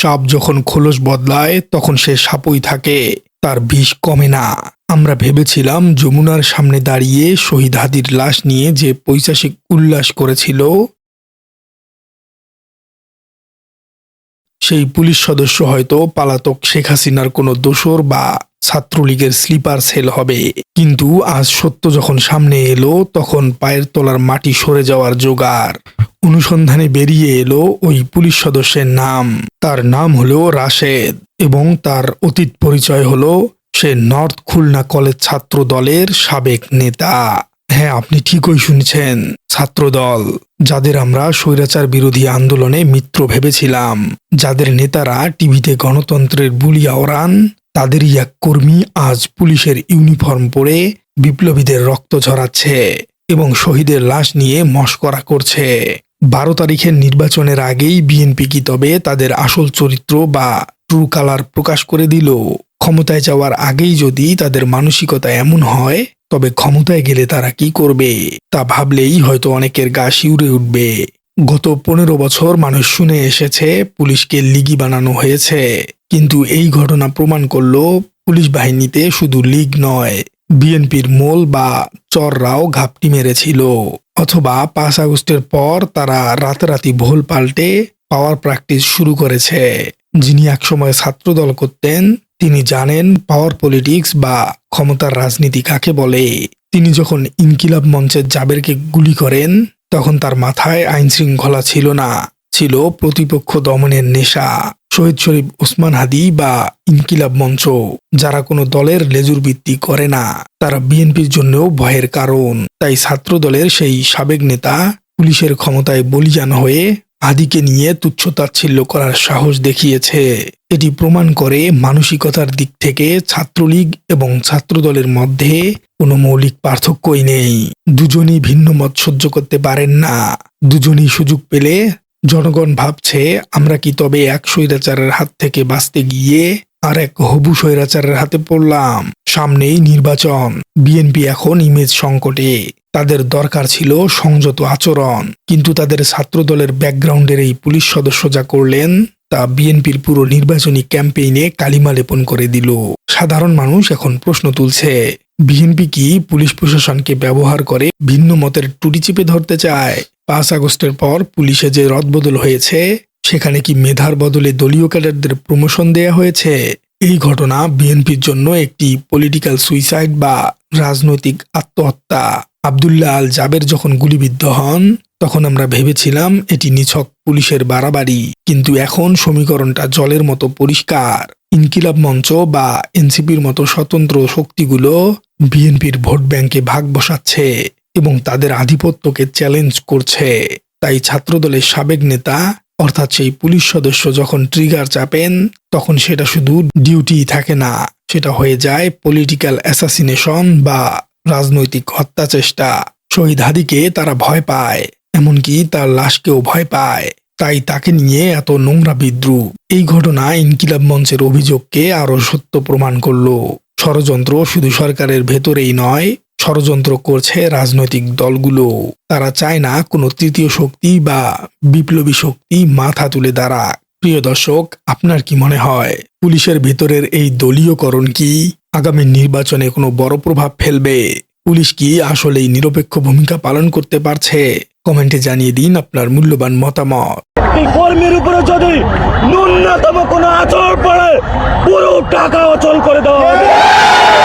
সাপ যখন খোলস বদলায়, তখন সে সাপই থাকে। তার বিষ কমে না। আমরা ভেবেছিলাম যমুনার সামনে দাঁড়িয়ে শহীদ হাদির লাশ নিয়ে যে পৈশাসিক উল্লাস করেছিল, সেই পুলিশ সদস্য হয়তো পালাতক শেখ হাসিনার কোনো দোসর বা ছাত্রলীগের স্লিপার সেল হবে। কিন্তু আজ সত্য যখন সামনে এলো, তখন পায়ের তলার মাটি সরে যাওয়ার জোগাড়। অনুসন্ধানে বেরিয়ে এলো ওই পুলিশ সদস্যের নাম। তার নাম হলো রাশেদ এবং তার অতীত পরিচয় হলো সে নর্থ খুলনা কলেজ ছাত্র দলের সাবেক নেতা। হ্যাঁ আপনি ঠিকই শুনছেন, ছাত্রদল, যাদের আমরা স্বৈরাচার বিরোধী আন্দোলনে মিত্র ভেবেছিলাম। যাদের নেতারা টিভিতে গণতন্ত্রের বুলি আওড়ান তাদেরই এক কর্মী আজ পুলিশের ইউনিফর্ম পরে বিপ্লবীদের রক্ত ঝরাচ্ছে এবং শহীদের লাশ নিয়ে মস্করা করছে। বারো তারিখের নির্বাচনের আগেই বিএনপি কি তবে তাদের আসল চরিত্র বা ট্রু কালার প্রকাশ করে দিল? ক্ষমতায় যাওয়ার আগেই যদি তাদের মানসিকতা এমন হয়, তবে ক্ষমতায় গেলে তারা কি করবে? তা ভাবলেই হয়তো অনেকের গা শিউরে উঠবে। গত পনেরো বছর মানুষ শুনে এসেছে, পুলিশকে লিগি বানানো হয়েছে। কিন্তু এই ঘটনা প্রমাণ করল পুলিশ বাহিনীতে শুধু লীগ নয়, বিএনপির মোল বা চররাও ঘাপটি মেরেছিল। অথবা পাঁচ আগস্টের পর তারা রাতারাতি ভোল পাল্টে পাওয়ার প্র্যাকটিস শুরু করেছে। যিনি একসময় ছাত্রদল করতেন, তিনি জানেন পাওয়ার পলিটিক্স বা ক্ষমতার রাজনীতি কাকে বলে। তিনি যখন ইনকিলাব মঞ্চের জাবেরকে গুলি করেন, তখন তার মাথায় আইন শৃঙ্খলা ছিল না, ছিল প্রতিপক্ষ দমনের নেশা। শহীদ শরীফ ওসমান হাদি বা ইনকিলাব মঞ্চ, যারা কোনো দলের লেজুর ভিত্তি করে না, তারা বিএনপির জন্যও ভয়ের কারণ। তাই ছাত্র দলের সেই সাবেক নেতা পুলিশের ক্ষমতায় বলিযান হয়ে আদিকে নিয়ে তুচ্ছতাচ্ছিল্য করার সাহস দেখিয়েছে। এটি প্রমাণ করে মানসিকতার দিক থেকে ছাত্রলীগ এবং ছাত্রদলের মধ্যে কোনো মৌলিক পার্থক্যই নেই। দুজনই ভিন্ন মত সহ্য করতে পারেন না। দুজনই সুযোগ পেলে জনগণ ভাবছে, আমরা কি তবে এক স্বৈরাচারের হাত থেকে বাঁচতে গিয়ে আর এক হবু স্বৈরাচারের হাতে পড়লাম? সামনেই নির্বাচন। বিএনপি এখন ইমেজ সংকটে। তাদের দরকার ছিল সংযত আচরণ। কিন্তু তাদের ছাত্র ছাত্রদলের ব্যাকগ্রাউন্ডের এই পুলিশ সদস্য যা করলেন, তা বিএনপির পুরো নির্বাচনী ক্যাম্পেইনে কালিমা লেপন করে দিল। সাধারণ মানুষ এখন প্রশ্ন তুলছে বিএনপি কি পুলিশ প্রশাসনকে ব্যবহার করে ভিন্ন মতের টুটি চিপে ধরতে চায়? পাঁচ আগস্টের পর পুলিশে যে রদবদল হয়েছে, সেখানে কি মেধার বদলে দলীয় ক্যাডারদের প্রমোশন দেয়া হয়েছে? এই ঘটনা বিএনপির জন্য একটি পলিটিক্যাল সুইসাইড বা রাজনৈতিক আত্মহত্যা। আবদুল্লাহ আল জাবের যখন গুলিবিদ্ধ হন, তখন আমরা ভেবেছিলাম এটি নিছক পুলিশের বাড়াবাড়ি। কিন্তু এখন সমীকরণটা জলের মতো পরিষ্কার। ইনকিলাব মঞ্চ বা এনসিপির মতো স্বতন্ত্র শক্তিগুলো বিএনপির ভোট ব্যাংকে ভাগ বসাচ্ছে এবং তাদের আধিপত্যকে চ্যালেঞ্জ করছে। তাই ছাত্রদলের সাবেক নেতা অর্থাৎ সেই পুলিশ সদস্য যখন ট্রিগার চাপেন, তখন সেটা শুধু ডিউটি থাকে না। সেটা হয়ে যায় পলিটিক্যাল অ্যাসাসিনেশন বা রাজনৈতিক হত্যা চেষ্টা। শহীদ হাদিকে তারা ভয় পায়, এমনকি তার লাশকেও ভয় পায়। তাই তাকে নিয়ে এত নোংরা বিদ্রুপ। এই ঘটনা ইনকিলাব মঞ্চের অভিযোগকে আরও সত্য প্রমাণ করল। ষড়যন্ত্র শুধু সরকারের ভেতরেই নয় ষড়যন্ত্র করছে রাজনৈতিক দলগুলো। তারা চায় না কোনো তৃতীয় শক্তি বা বিপ্লবী শক্তি মাথা তুলে দাঁড়াক। প্রিয় দর্শক, আপনার কি মনে হয়, পুলিশের ভেতরের এই দলীয়করণ কি আগামী নির্বাচনে কোনো বড় প্রভাব ফেলবে? পুলিশ কি আসলেই নিরপেক্ষ ভূমিকা পালন করতে পারছে? কমেন্টে জানিয়ে দিন আপনার মূল্যবান মতামত। কর্মীর উপরে যদি ন্যূনতম কোনো পড়ে, পুরো টাকা অচল করে দেওয়া